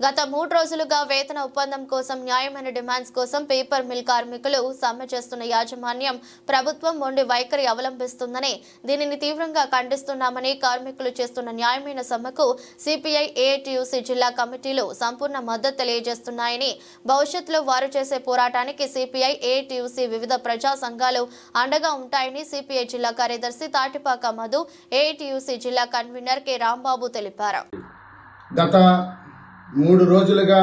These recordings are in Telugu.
గత మూడు రోజులుగా వేతన ఒప్పందం కోసం న్యాయమైన డిమాండ్స్ కోసం పేపర్ మిల్ కార్మికులు సమ్మె చేస్తున్న యాజమాన్యం ప్రభుత్వం మొండి వైఖరి అవలంబిస్తుందని దీనిని తీవ్రంగా ఖండిస్తున్నామని కార్మికులు చేస్తున్న న్యాయమైన సమ్మెకు సిపిఐ ఏఐటియుసి జిల్లా కమిటీలు సంపూర్ణ మద్దతు తెలియజేస్తున్నాయని భవిష్యత్తులో వారు చేసే పోరాటానికి సిపిఐ ఏఐటియుసి వివిధ ప్రజా సంఘాలు అండగా ఉంటాయని సిపిఐ జిల్లా కార్యదర్శి తాటిపాక మధు ఏఐటియుసి జిల్లా కన్వీనర్ కె. రాంబాబు తెలిపారు. గత మూడు రోజులుగా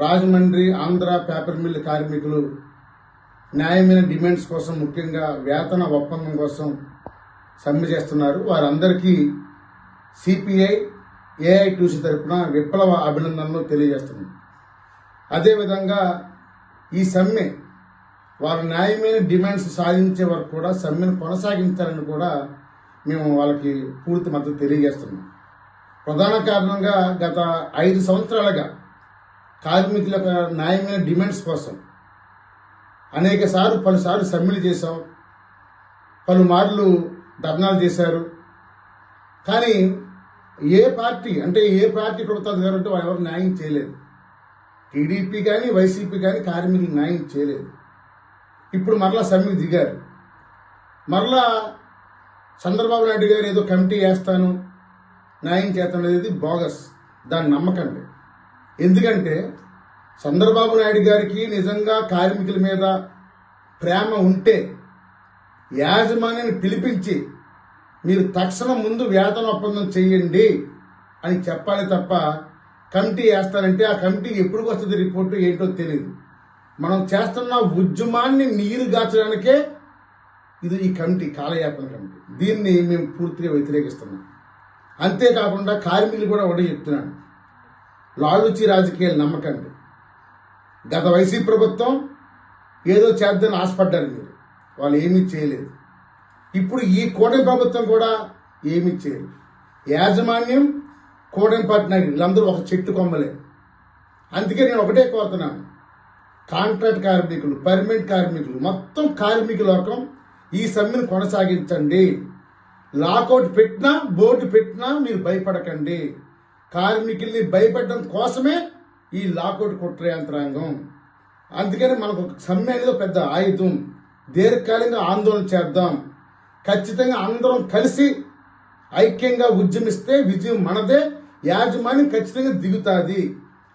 రాజమండ్రి ఆంధ్ర పేపర్ మిల్ కార్మికులు న్యాయమైన డిమాండ్స్ కోసం ముఖ్యంగా వేతన ఒప్పందం కోసం సమ్మె చేస్తున్నారు. వారందరికీ సిపిఐ ఏఐటీసీ తరఫున విప్లవ అభినందనలు తెలియజేస్తున్నాం. అదేవిధంగా ఈ సమ్మె వారు న్యాయమైన డిమాండ్స్ సాధించే వరకు కూడా సమ్మెను కొనసాగించాలని కూడా మేము వాళ్ళకి పూర్తి మద్దతు తెలియజేస్తున్నాం. ప్రధాన కారణంగా గత ఐదు సంవత్సరాలుగా కార్మికుల న్యాయమైన డిమాండ్స్ కోసం అనేక సార్లు పలుసార్లు సమ్మెలు చేశాం. పలుమార్లు ధర్నాలు చేశారు. కానీ ఏ పార్టీ అంటే ఏ పార్టీ ప్రభుత్వాధికారులు ఉంటే వాళ్ళు ఎవరు న్యాయం చేయలేదు. టీడీపీ కానీ వైసీపీ కానీ కార్మికులు న్యాయం చేయలేదు. ఇప్పుడు మరలా సమ్మెకు దిగారు. మరలా చంద్రబాబు నాయుడు గారు ఏదో కమిటీ వేస్తాను న్యాయం చేతనేది బోగస్. దాన్ని నమ్మకండి. ఎందుకంటే చంద్రబాబు నాయుడు గారికి నిజంగా కార్మికుల మీద ప్రేమ ఉంటే యాజమాన్యాన్ని పిలిపించి మీరు తక్షణం ముందు వేతన ఒప్పందం చేయండి అని చెప్పాలి తప్ప కమిటీ వేస్తారంటే ఆ కమిటీకి ఎప్పుడు వస్తుంది రిపోర్టు ఏంటో తెలియదు మనం చేస్తున్న ఉద్యమాన్ని నీరు గాచడానికే ఇది ఈ కమిటీ కాలయాపన కమిటీ. దీన్ని మేము పూర్తిగా వ్యతిరేకిస్తున్నాం. అంతేకాకుండా కార్మికులు కూడా ఒకటే చెప్తున్నాడు. లాలుచి రాజకీయాలు నమ్మకండి. గత వైసీ ప్రభుత్వం ఏదో చేద్దని ఆశపడ్డారు మీరు. వాళ్ళు ఏమీ చేయలేదు. ఇప్పుడు ఈ కూటమి ప్రభుత్వం కూడా ఏమీ చేయరు యాజమాన్యం కూటమి పార్టీ నాయకులు వీళ్ళందరూ ఒక చెట్టు కొమ్మలే. అందుకే నేను ఒకటే కోరుతున్నాను. కాంట్రాక్ట్ కార్మికులు పర్మనెంట్ కార్మికులు మొత్తం కార్మిక లోకం ఈ సమ్మెను కొనసాగించండి. లాకౌట్ పెట్టినా బోర్డు పెట్టినా మీరు భయపడకండి. కార్మికుల్ని భయపెట్టడం కోసమే ఈ లాకౌట్ కుట్ర యంత్రాంగం అందుకని మనకు సమ్మె అనేది పెద్ద ఆయుధం. దీర్ఘకాలికంగా ఆందోళన చేద్దాం. ఖచ్చితంగా అందరం కలిసి ఐక్యంగా ఉద్యమిస్తే విజయం మనదే యాజమాన్యం ఖచ్చితంగా దిగుతుంది.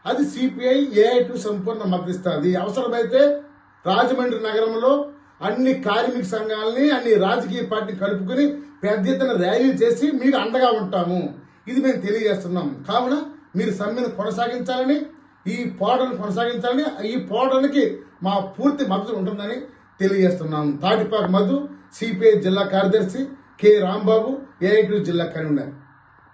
అది సిపిఐ ఏఐటు సంపూర్ణ మద్దతిస్తుంది అవసరమైతే రాజమండ్రి నగరంలో అన్ని కార్మిక సంఘాలని అన్ని రాజకీయ పార్టీ కలుపుకుని పెద్ద ఎత్తున ర్యాలీలు చేసి మీకు అండగా ఉంటాము. ఇది మేము తెలియజేస్తున్నాం. కావున మీరు సమ్మెను కొనసాగించాలని ఈ పోరాటాన్ని కొనసాగించాలని ఈ పోరాటానికి మా పూర్తి మద్దతు ఉంటుందని తెలియజేస్తున్నాం. తాటిపాక మధు సిపిఐ జిల్లా కార్యదర్శి కె. రాంబాబు ఏఐటి జిల్లా కన్వీనర్.